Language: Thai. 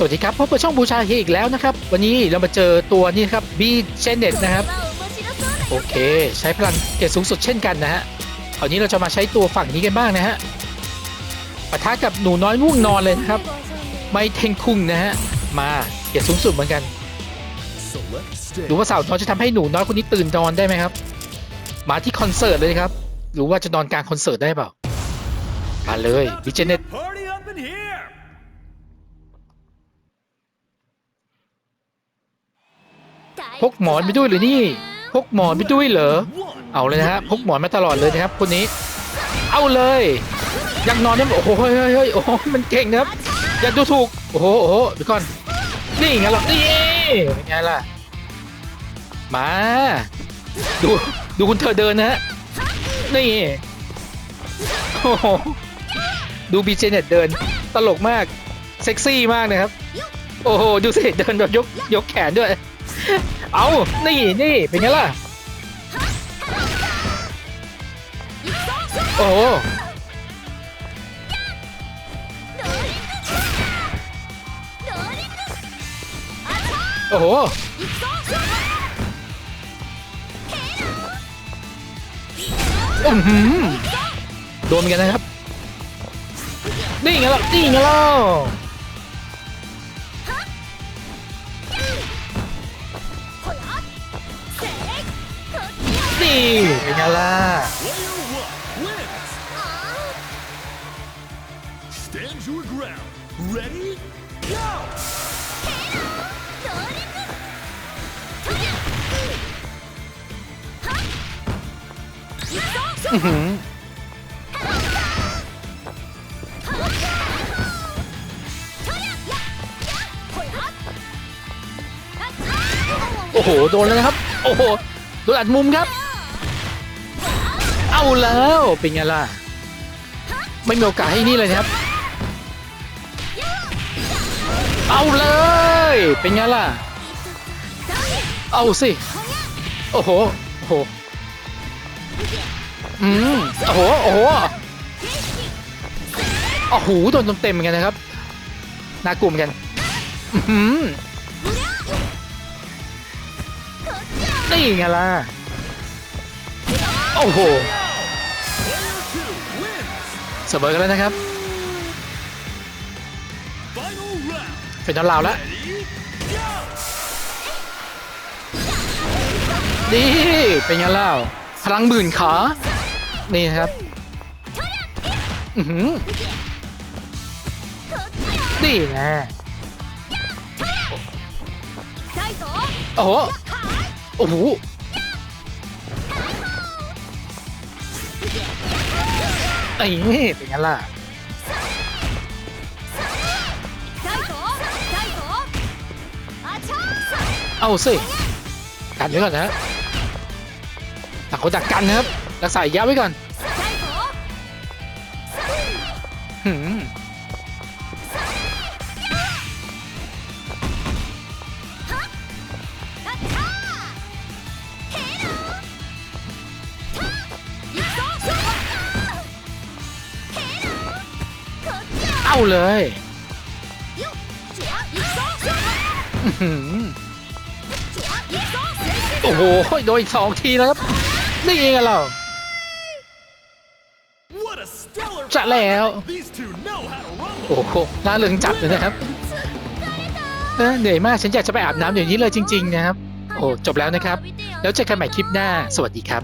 สวัสดีครับพบกับช่องบูชาเฮอีกแล้วนะครับ วันนี้เรามาเจอตัวนี้ครับบีเชนเน็ตนะครับ โอเค ใช้พลังเกรดสูงสุดเช่นกันนะฮะคราวนี้เราจะมาใช้ตัวฝั่งนี้กันบ้างนะฮะปะทะกับหนูน้อยง่วงนอนเลยนะครับ ไมเทนคุงนะฮะมาเกรดสูงสุดเหมือนกันหรือว่าสาวน้อยจะทำให้หนูน้อยคนนี้ตื่นนอนได้ไหมครับ มาที่คอนเสิร์ตเลยครับหรือว่าจะนอนกลางคอนเสิร์ตได้เปล่ามาเลยบิเจเน็ต พกหมอนไปด้วยหรือนี่ พกหมอนไปด้วยเหรอ เอาเลยนะฮะพกหมอนมาตลอดเลยนะครับคนนี้ เอาเลยยังนอนเนี่ยโอ้โหเฮ้ยเฮ้ยโอ้โหมันเก่งนะครับอย่าดูถูกโอ้โหโอ้โหเดี๋ยวก่อนนี่ไงล่ะนี่เป็นไงล่ะมาดูดูคุณเธอเดินนะฮะนี่โอ้โหดูบีเจเน็ตเดิน ตลกมาก เซ็กซี่มากนะครับ โอ้โห ดูสิเดินแบบยกยกแขนด้วย เอานี่นี่เป็นไงล่ะ โอ้โอ้โหอื้อหือโดนเหมือนกันนะครับ นี่ไงล่ะ นี่ไงล่ะ เป็นไงล่ะ Player one wins! Stand your ground. Ready? Go! อื้อหือโอ้โห โดนเลยนะครับ โอ้โห โดนอัดมุมครับ เอาแล้วเป็นไงล่ะ ไม่มีโอกาสให้นี่เลยนะครับ เอาเลย เป็นไงล่ะ เอาสิ โอ้โห โอ้โห อืม โอ้โห โอ้โหโอ้โหโดนเต็มๆเหมือนกันนะครับ น่ากลัวเหมือนกัน อื้อหือนี่ไงล่ะ โอ้โห เสมอกันแล้วนะครับ เป็นน้ำลาวแล้ว Ready? Go! นี่เป็นไงล่ะพลังหมื่นขา นี่นะครับอือหือนี่ไงโอ้โห โอ้โห ไอ้เป็นไงล่ะเอาสิกันไว้ก่อนนะต่างคนต่างกันนะครับรักษาระยะไว้ก่อน เอาเลยอื้อหือโอ้โห โดนอีกสองทีนะครับนี่ไงเรา What a stellar จะแล้ว These two know how to rumble. โอ้โหน่าเริงจัดเลยนะครับเออเหนื่อยมาก ฉันอยากจะไปอาบน้ำอย่างนี้เลยจริง ๆ นะครับ โอ้ จบแล้วนะครับ แล้วเจอกันใหม่คลิปหน้า สวัสดีครับ